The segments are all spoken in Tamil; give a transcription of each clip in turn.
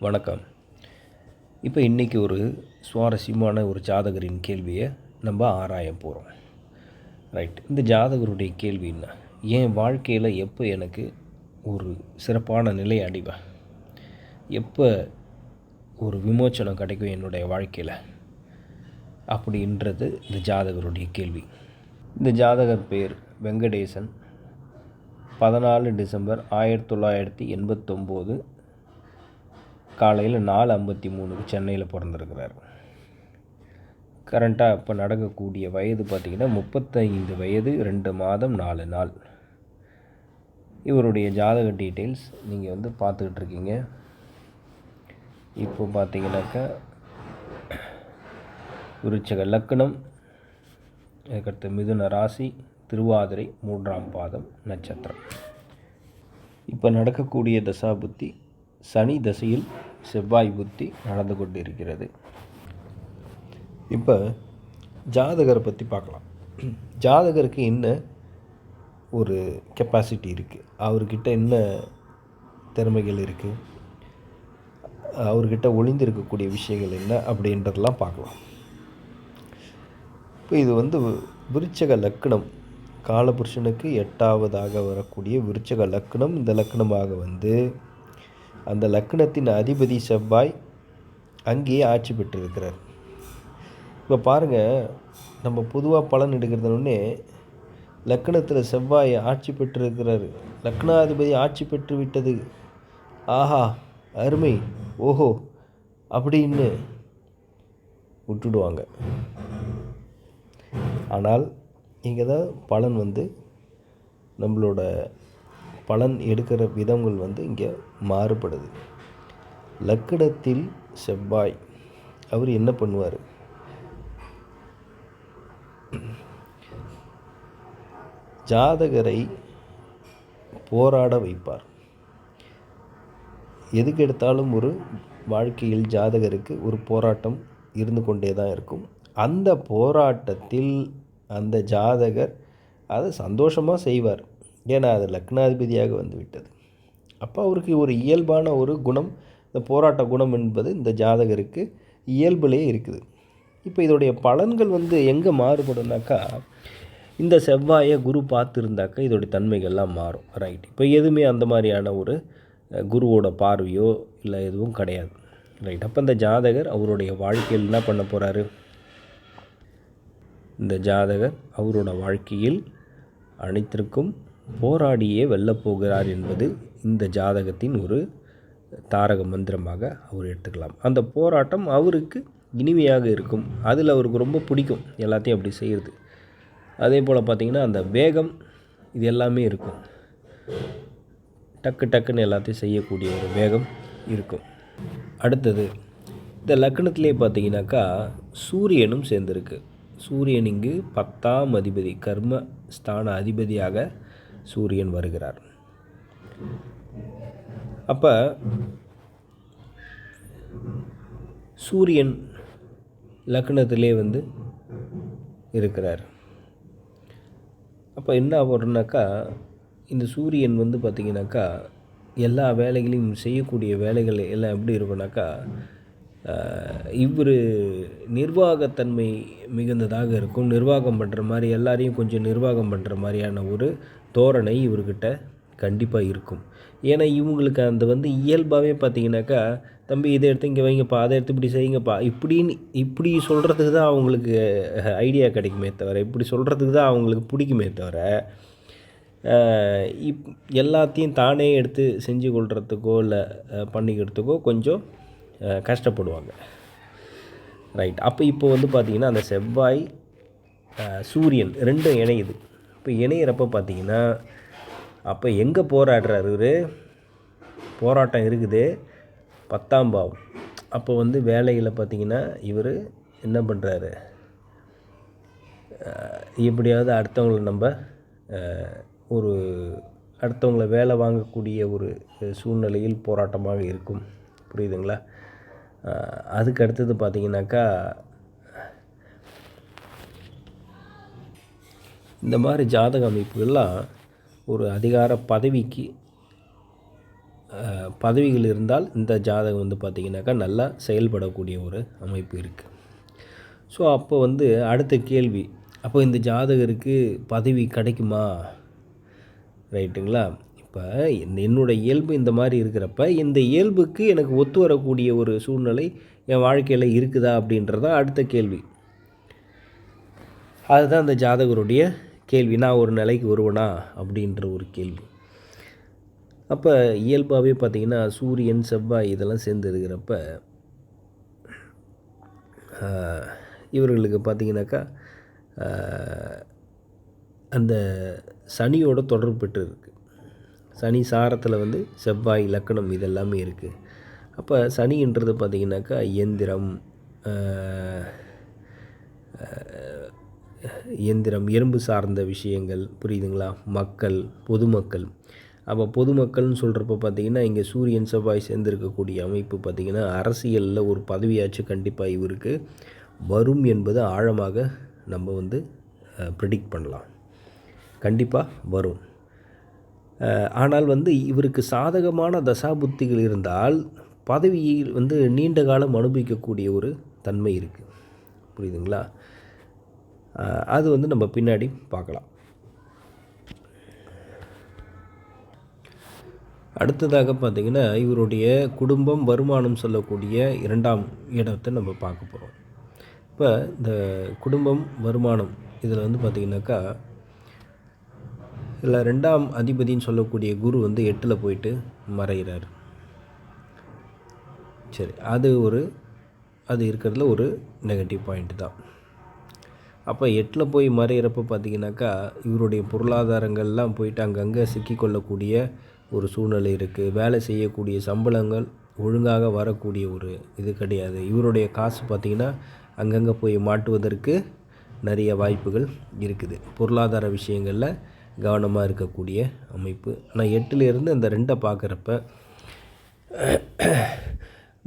வணக்கம். இப்போ இன்றைக்கி ஒரு சுவாரஸ்யமான ஒரு ஜாதகரின் கேள்வியை நம்ம ஆராய போகிறோம் ரைட் இந்த ஜாதகருடைய கேள்வி என்ன? என் வாழ்க்கையில் எப்போ எனக்கு ஒரு சிறப்பான நிலை அடைவேன் எப்போ ஒரு விமோச்சனம் கிடைக்கும் என்னுடைய வாழ்க்கையில்? அப்படின்றது இந்த ஜாதகருடைய கேள்வி. இந்த ஜாதகர் பேர் வெங்கடேசன். பதினாலு டிசம்பர் ஆயிரத்தி தொள்ளாயிரத்தி எண்பத்தொம்போது காலையில் நாலு ஐம்பத்தி மூணுக்கு சென்னையில் பிறந்திருக்கிறார். கரண்ட்டாக இப்போ நடக்கக்கூடிய வயது பார்த்திங்கன்னா முப்பத்தைந்து வயது ரெண்டு மாதம் நாலு நாள். இவருடைய ஜாதக டீட்டெயில்ஸ் நீங்கள் வந்து பார்த்துக்கிட்டு இருக்கீங்க. இப்போ பார்த்தீங்கன்னாக்கா விருச்சக லக்கணம் அதுக்கடுத்து மிதுன ராசி திருவாதிரை மூன்றாம் பாதம் நட்சத்திரம். இப்போ நடக்கக்கூடிய தசாபுத்தி சனி தசையில் செவ்வாய் புத்தி நடந்து கொண்டு இருக்கிறது இப்போ ஜாதகரை பற்றி பார்க்கலாம். ஜாதகருக்கு என்ன ஒரு கெப்பாசிட்டி இருக்குது அவர்கிட்ட என்ன திறமைகள் இருக்குது அவர்கிட்ட ஒளிந்திருக்கக்கூடிய விஷயங்கள் என்ன அப்படின்றதெல்லாம் பார்க்கலாம். இப்போ இது வந்து விருச்சக லக்கணம் காலபுருஷனுக்கு எட்டாவதாக வரக்கூடிய விருச்சக லக்கணம் இந்த லக்கணமாக வந்து அந்த லக்கணத்தின் அதிபதி செவ்வாய் அங்கேயே ஆட்சி பெற்றிருக்கிறார். இப்போ பாருங்கள் நம்ம பொதுவாக பலன் எடுக்கிறதுனே லக்கணத்தில் செவ்வாய் ஆட்சி பெற்றிருக்கிறார். லக்னாதிபதி ஆட்சி பெற்று விட்டது. ஆஹா அருமை ஓஹோ அப்படின்னு விட்டுடுவாங்க. ஆனால் இங்கே தான் பலன் வந்து நம்மளோட பலன் எடுக்கிற விதங்கள் வந்து இங்கே மாறுபடுது. லக்கடத்தில் செவ்வாய் அவர் என்ன பண்ணுவார்? ஜாதகரை போராட வைப்பார். எதுக்கு எடுத்தாலும் ஒரு வாழ்க்கையில் ஜாதகருக்கு ஒரு போராட்டம் இருந்து கொண்டே தான் இருக்கும். அந்த போராட்டத்தில் அந்த ஜாதகர் அதை சந்தோஷமாக செய்வார். ஏன்னா அது லக்னாதிபதியாக வந்து விட்டது அப்போ அவருக்கு ஒரு இயல்பான ஒரு குணம் இந்த போராட்ட குணம் என்பது இந்த ஜாதகருக்கு இயல்பிலே இருக்குது. இப்போ இதோடைய பலன்கள் வந்து எங்கே மாறுபடும்னாக்கா இந்த செவ்வாயை குரு பார்த்துருந்தாக்கா இதோடைய தன்மைகள்லாம் மாறும். ரைட் இப்போ எதுவுமே அந்த மாதிரியான ஒரு குருவோட பார்வையோ இல்லை எதுவும் கிடையாது. ரைட் அப்போ இந்த ஜாதகர் அவருடைய வாழ்க்கையில் என்ன பண்ண போகிறாரு இந்த ஜாதகர் அவரோட வாழ்க்கையில் அனைத்திற்கும் போராடியே வெல்லப் போகிறார் என்பது இந்த ஜாதகத்தின் ஒரு தாரக மந்திரமாக அவர் எடுத்துக்கலாம். அந்த போராட்டம் அவருக்கு இனிமையாக இருக்கும். அதில் அவருக்கு ரொம்ப பிடிக்கும். எல்லாத்தையும் அப்படி செய்கிறது. அதே போல் பார்த்திங்கன்னா அந்த வேகம் இது எல்லாமே இருக்கும். டக்கு டக்குன்னு எல்லாத்தையும் செய்யக்கூடிய ஒரு வேகம் இருக்கும். அடுத்தது இந்த லக்னத்திலே பார்த்தீங்கன்னாக்கா சூரியனும் சேர்ந்துருக்கு. சூரியன் இங்கு பத்தாம் அதிபதி கர்ம ஸ்தான அதிபதியாக சூரியன் வருகிறார். அப்போ சூரியன் லக்னத்திலே வந்து இருக்கிறார். அப்போ என்ன ஆகுறனாக்கா இந்த சூரியன் வந்து பார்த்திங்கனாக்கா எல்லா வேலைகளையும் செய்யக்கூடிய வேலைகள் எல்லாம் எப்படி இருக்குனாக்கா இவர் நிர்வாகத்தன்மை மிகுந்ததாக இருக்கும். நிர்வாகம் பண்ணுற மாதிரி எல்லாரையும் கொஞ்சம் நிர்வாகம் பண்ணுற மாதிரியான ஒரு தோரணை இவர்கிட்ட கண்டிப்பாக இருக்கும். ஏன்னா இவங்களுக்கு அந்த வந்து இயல்பாகவே பார்த்தீங்கன்னாக்கா தம்பி இதை எடுத்து இங்கே வைங்கப்பா அதை எடுத்து இப்படி செய்யுங்கப்பா. இப்படின்னு இப்படி சொல்கிறதுக்கு தான் அவங்களுக்கு ஐடியா கிடைக்குமே தவிர இப்படி சொல்கிறதுக்கு தான் அவங்களுக்கு பிடிக்குமே தவிர இப் எல்லாத்தையும் தானே எடுத்து செஞ்சு கொள்கிறதுக்கோ இல்லை பண்ணிக்கிறதுக்கோ கொஞ்சம் கஷ்டப்படுவாங்க. ரைட் அப்போ இப்போ வந்து பார்த்திங்கன்னா அந்த செவ்வாய் சூரியன் ரெண்டும் இணையுது. இப்போ இணையிறப்ப பார்த்தீங்கன்னா அப்போ எங்கே போராடுறாரு போராட்டம் இருக்குது. பத்தாம் பாவம். அப்போ வந்து வேலையில் பார்த்திங்கன்னா இவர் என்ன பண்ணுறாரு எப்படியாவது அடுத்தவங்களை நம்ம ஒரு அடுத்தவங்களை வேலை வாங்கக்கூடிய ஒரு சூழ்நிலையில் போராட்டமாக இருக்கும். புரியுதுங்களா? அதுக்கு அடுத்தது பார்த்திங்கனாக்கா இந்த மாதிரி ஜாதக அமைப்புகள்லாம் ஒரு அதிகார பதவிக்கு பதவிகள் இருந்தால் இந்த ஜாதகம் வந்து பார்த்திங்கனாக்கா நல்லா செயல்படக்கூடிய ஒரு அமைப்பு இருக்குது ஸோ அப்போ வந்து அடுத்த கேள்வி அப்போ இந்த ஜாதகருக்கு பதவி கிடைக்குமா? ரைட்டுங்களா? அப்போ என்னோட இயல்பு இந்த மாதிரி இருக்கிறப்ப இந்த இயல்புக்கு எனக்கு ஒத்து வரக்கூடிய ஒரு சூழ்நிலை என் வாழ்க்கையில் இருக்குதா அப்படின்றதான் அடுத்த கேள்வி. அதுதான் அந்த ஜாதகருடைய கேள்வி. நான் ஒரு நிலைக்கு வருவனா அப்படின்ற ஒரு கேள்வி. அப்போ இயல்பாகவே பார்த்திங்கன்னா சூரியன் செவ்வாய் இதெல்லாம் சேர்ந்து இருக்கிறப்ப இவர்களுக்கு பார்த்திங்கனாக்கா அந்த சனியோட தொடர்பு பெற்று இருக்குது சனி சாரத்தில் வந்து செவ்வாய் லக்கணம் இதெல்லாமே இருக்குது அப்போ சனின்றது பார்த்திங்கனாக்கா இயந்திரம் இயந்திரம் எறும்பு சார்ந்த விஷயங்கள் புரியுதுங்களா? மக்கள் பொதுமக்கள். அப்போ பொதுமக்கள்னு சொல்கிறப்ப பார்த்திங்கன்னா இங்கே சூரியன் செவ்வாய் சேர்ந்திருக்கக்கூடிய அமைப்பு பார்த்திங்கன்னா அரசியலில் ஒரு பதவியாச்சும் கண்டிப்பாக இவருக்கு வரும் என்பது ஆழமாக நம்ம வந்து ப்ரிடிக்ட் பண்ணலாம். கண்டிப்பாக வரும். ஆனால் வந்து இவருக்கு சாதகமான தசாபுத்திகள் இருந்தால் பதவியில் வந்து நீண்ட காலம் அனுபவிக்கக்கூடிய ஒரு தன்மை இருக்குது புரியுதுங்களா? அது வந்து நம்ம பின்னாடி பார்க்கலாம். அடுத்ததாக பார்த்திங்கன்னா இவருடைய குடும்பம் வருமானம் சொல்லக்கூடிய இரண்டாம் இடத்தை நம்ம பார்க்க போகிறோம் இப்போ இந்த குடும்பம் வருமானம் இதில் வந்து பார்த்திங்கனாக்கா இதில் ரெண்டாம் அதிபதின்னு சொல்லக்கூடிய குரு வந்து எட்டில் போயிட்டு மறைகிறார் சரி அது ஒரு அது இருக்கிறதுல ஒரு நெகட்டிவ் பாயிண்ட் தான். அப்போ எட்டில் போய் மறைகிறப்ப பார்த்தீங்கன்னாக்கா இவருடைய பொருளாதாரங்கள்லாம் போயிட்டு அங்கங்கே சிக்கிக்கொள்ளக்கூடிய ஒரு சூழ்நிலை இருக்குது வேலை செய்யக்கூடிய சம்பளங்கள் ஒழுங்காக வரக்கூடிய ஒரு இது கிடையாது. இவருடைய காசு பார்த்திங்கன்னா அங்கங்கே போய் மாட்டுவதற்கு நிறைய வாய்ப்புகள் இருக்குது. பொருளாதார விஷயங்களில் கவனமாக இருக்கக்கூடிய அமைப்பு. ஆனால் எட்டுலேருந்து அந்த ரெண்டை பார்க்குறப்ப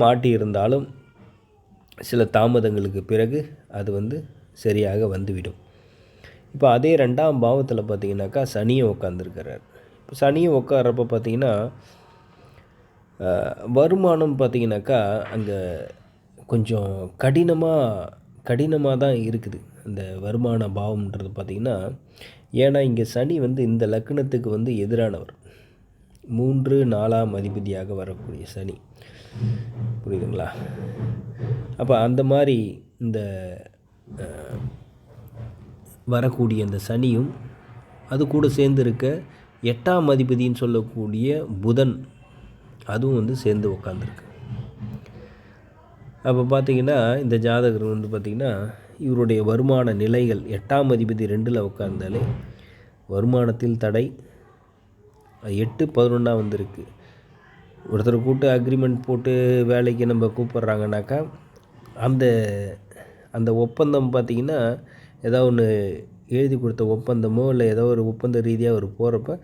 மாட்டி இருந்தாலும் சில தாமதங்களுக்கு பிறகு அது வந்து சரியாக வந்துவிடும். இப்போ அதே ரெண்டாம் பாவத்தில் பார்த்தீங்கன்னாக்கா சனியை உட்காந்துருக்கிறார் இப்போ சனியை உட்கார்றப்ப பார்த்தீங்கன்னா வருமானம் பார்த்திங்கனாக்கா அங்கே கொஞ்சம் கடினமாக கடினமாக தான் இருக்குது. அந்த வருமான பாவம்ன்றது பார்த்திங்கன்னா ஏன்னா இங்கே சனி வந்து இந்த லக்னத்துக்கு வந்து எதிரானவர். மூன்று நாலாம் அதிபதியாக வரக்கூடிய சனி. புரியுதுங்களா? அப்போ அந்த மாதிரி இந்த வரக்கூடிய அந்த சனியும் அது கூட சேர்ந்து இருக்க எட்டாம் அதிபதின்னு சொல்லக்கூடிய புதன் அதுவும் வந்து சேர்ந்து உட்காந்துருக்கு அப்போ பார்த்தீங்கன்னா இந்த ஜாதகர் வந்து பார்த்திங்கன்னா இவருடைய வருமான நிலைகள் எட்டாம் அதிபதி ரெண்டில் உட்கார்ந்தாலே வருமானத்தில் தடை. எட்டு பதினொன்றா வந்திருக்கு. ஒருத்தர் கூட்டு அக்ரிமெண்ட் போட்டு வேலைக்கு நம்ம கூப்பிட்றாங்கனாக்கா அந்த அந்த ஒப்பந்தம் பார்த்திங்கன்னா ஏதோ ஒன்று எழுதி கொடுத்த ஒப்பந்தமோ இல்லை ஏதோ ஒரு ஒப்பந்த ரீதியாக ஒரு போகிறப்ப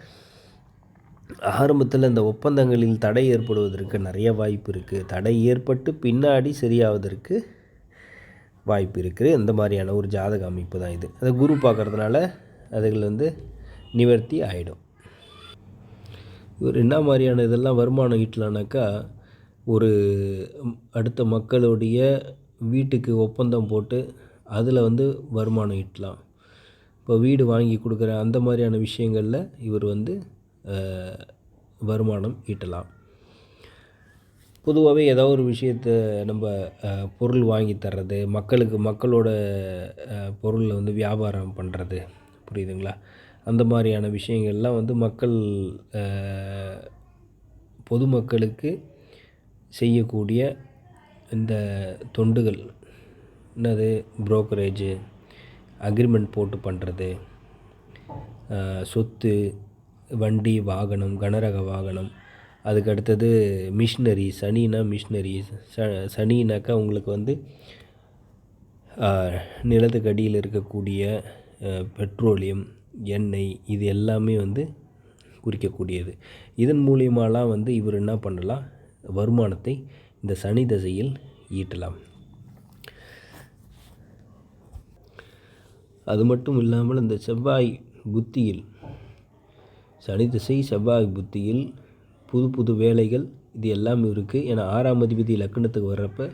ஆரம்பத்தில் இந்த ஒப்பந்தங்களில் தடை ஏற்படுவதற்கு நிறைய வாய்ப்பு இருக்குது தடை ஏற்பட்டு பின்னாடி சரியாவதற்கு வாய்ப்பு இருக்குது. இந்த மாதிரியான ஒரு ஜாதக அமைப்பு தான் இது. அதை குரு பார்க்கறதுனால அதுகள் வந்து நிவர்த்தி ஆகிடும் இவர் என்ன மாதிரியான இதெல்லாம் வருமானம் ஈட்டலானாக்கா ஒரு அடுத்த மக்களுடைய வீட்டுக்கு ஒப்பந்தம் போட்டு அதில் வந்து வருமானம் ஈட்டலாம். இப்போ வீடு வாங்கி கொடுக்குற அந்த மாதிரியான விஷயங்களில் இவர் வந்து வருமானம் ஈட்டலாம். பொதுவாகவே ஏதோ ஒரு விஷயத்தை நம்ம பொருள் வாங்கி தர்றது மக்களுக்கு மக்களோட பொருளில் பொருளை வந்து வியாபாரம் பண்ணுறது புரியுதுங்களா? அந்த மாதிரியான விஷயங்கள்லாம் வந்து மக்கள் பொதுமக்களுக்கு செய்யக்கூடிய இந்த தொண்டுகள். என்னது? புரோக்கரேஜு அக்ரிமெண்ட் போட்டு பண்ணுறது சொத்து வண்டி வாகனம் கனரக வாகனம் அதுக்கு அடுத்தது மிஷினரி சனினா மிஷினரி ச சனினாக்கா உங்களுக்கு வந்து நிலத்துக்கு அடியில் இருக்கக்கூடிய பெட்ரோலியம் எண்ணெய் இது எல்லாமே வந்து குறிக்கக்கூடியது. இதன் மூலியமாலாம் வந்து இவர் என்ன பண்ணலாம்? வருமானத்தை இந்த சனி தசையில் ஈட்டலாம். அது மட்டும் இல்லாமல் இந்த செவ்வாய் புத்தியில் சனி திசை செவ்வாய் புத்தியில் புது புது வேலைகள் இது எல்லாமே இருக்குது ஏன்னா ஆறாம் அதிபதி லக்னத்துக்கு வர்றப்ப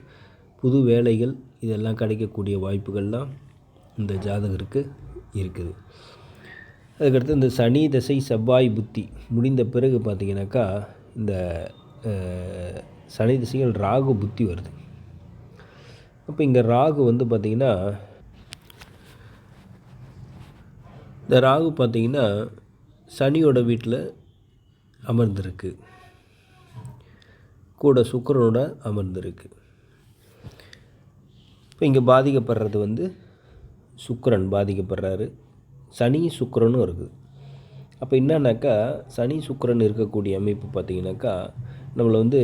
புது வேலைகள் இதெல்லாம் கிடைக்கக்கூடிய வாய்ப்புகள்லாம் இந்த ஜாதகருக்கு இருக்குது. அதுக்கடுத்து இந்த சனி தசை செவ்வாய் புத்தி முடிந்த பிறகு பார்த்திங்கனாக்கா இந்த சனி திசைகள் ராகு புத்தி வருது. அப்போ இங்கே ராகு வந்து பார்த்திங்கன்னா இந்த ராகு பார்த்திங்கன்னா சனியோட வீட்டில் அமர்ந்திருக்கு. கூட சுக்கரனோட அமர்ந்திருக்கு. இப்போ இங்கே பாதிக்கப்படுறது வந்து சுக்கரன் பாதிக்கப்படுறாரு. சனி சுக்கரனும் இருக்குது அப்போ என்னன்னாக்கா சனி சுக்கரன் இருக்கக்கூடிய அமைப்பு பார்த்திங்கனாக்கா நம்மளை வந்து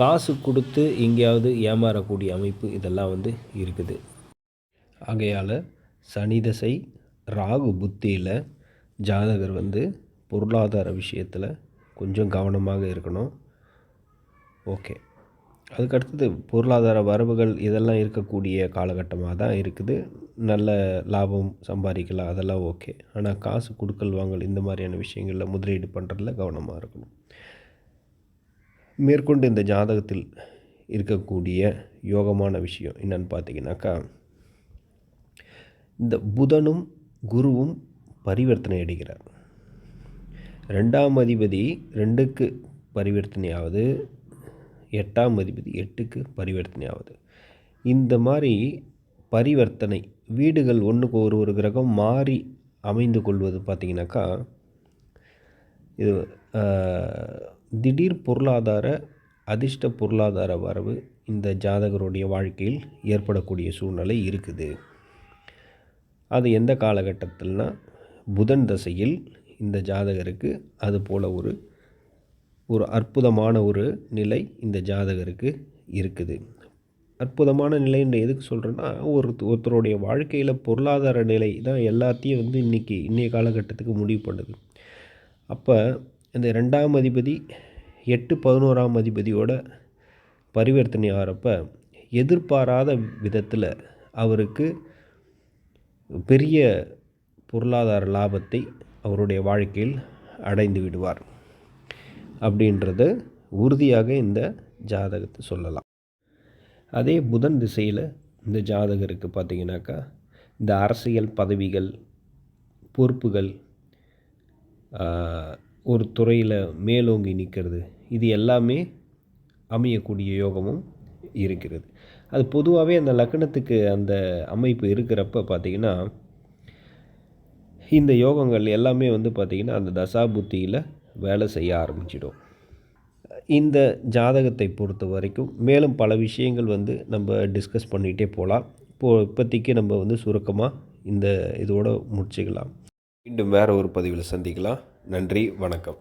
காசு கொடுத்து எங்கேயாவது ஏமாறக்கூடிய அமைப்பு இதெல்லாம் வந்து இருக்குது. ஆகையால் சனி தசை ராகு புத்தியில் ஜாதகர் வந்து பொருளாதார விஷயத்தில் கொஞ்சம் கவனமாக இருக்கணும். ஓகே. அதுக்கடுத்தது பொருளாதார வரவுகள் இதெல்லாம் இருக்கக்கூடிய காலகட்டமாக தான் இருக்குது. நல்ல லாபம் சம்பாதிக்கலாம் அதெல்லாம் ஓகே. ஆனால் காசு கொடுக்கல் வாங்கல் இந்த மாதிரியான விஷயங்களில் முதலீடு பண்ணுறதுல கவனமாக இருக்கணும். மேற்கொண்டு இந்த ஜாதகத்தில் இருக்கக்கூடிய யோகமான விஷயம் என்னென்னு பார்த்தீங்கன்னாக்கா இந்த புதனும் குருவும் பரிவர்த்தனை அடைகிறார். ரெண்டாம் அதிபதி ரெண்டுக்கு பரிவர்த்தனையாவது எட்டாம் அதிபதி எட்டுக்கு பரிவர்த்தனை ஆகுது இந்த மாதிரி பரிவர்த்தனை வீடுகள் ஒன்றுக்கு ஒரு ஒரு கிரகம் மாறி அமைந்து கொள்வது பார்த்திங்கனாக்கா இது திடீர் பொருளாதார அதிர்ஷ்ட பொருளாதார வரவு இந்த ஜாதகருடைய வாழ்க்கையில் ஏற்படக்கூடிய சூழ்நிலை இருக்குது. அது எந்த காலகட்டத்தில்னா புதன் தசையில் இந்த ஜாதகருக்கு அது போல் ஒரு ஒரு அற்புதமான ஒரு நிலை இந்த ஜாதகருக்கு இருக்குது. அற்புதமான நிலைன்ற எதுக்கு சொல்கிறேன்னா ஒரு ஒருத்தருடைய வாழ்க்கையில் பொருளாதார நிலை தான் எல்லாத்தையும் வந்து இன்றைக்கி இன்றைய காலகட்டத்துக்கு முடிவு பண்ணுது. அப்போ இந்த ரெண்டாம் அதிபதி எட்டு பதினோராம் அதிபதியோட பரிவர்த்தனை ஆகிறப்ப எதிர்பாராத விதத்தில் அவருக்கு பெரிய பொருளாதார லாபத்தை அவருடைய வாழ்க்கையில் அடைந்து விடுவார் அப்படின்றது உறுதியாக இந்த ஜாதகத்தை சொல்லலாம். அதே புதன் திசையில் இந்த ஜாதகருக்கு பார்த்திங்கனாக்கா இந்த அரசியல் பதவிகள் பொறுப்புகள் ஒரு துறையில் மேலோங்கி நிற்கிறது இது எல்லாமே அமையக்கூடிய யோகமும் இருக்கிறது. அது பொதுவாகவே அந்த லக்னத்துக்கு அந்த அமைப்பு இருக்கிறப்ப பார்த்திங்கன்னா இந்த யோகங்கள் எல்லாமே வந்து பார்த்திங்கன்னா அந்த தசாபுத்தியில் வேலை செய்ய ஆரம்பிச்சிடும். இந்த ஜாதகத்தை பொறுத்த வரைக்கும் மேலும் பல விஷயங்கள் வந்து நம்ம டிஸ்கஸ் பண்ணிகிட்டே போகலாம். இப்போது இப்போதைக்கு நம்ம வந்து சுருக்கமாக இந்த இதோடு முடிச்சுக்கலாம். மீண்டும் வேறு ஒரு பதிவில் சந்திக்கலாம். நன்றி வணக்கம்.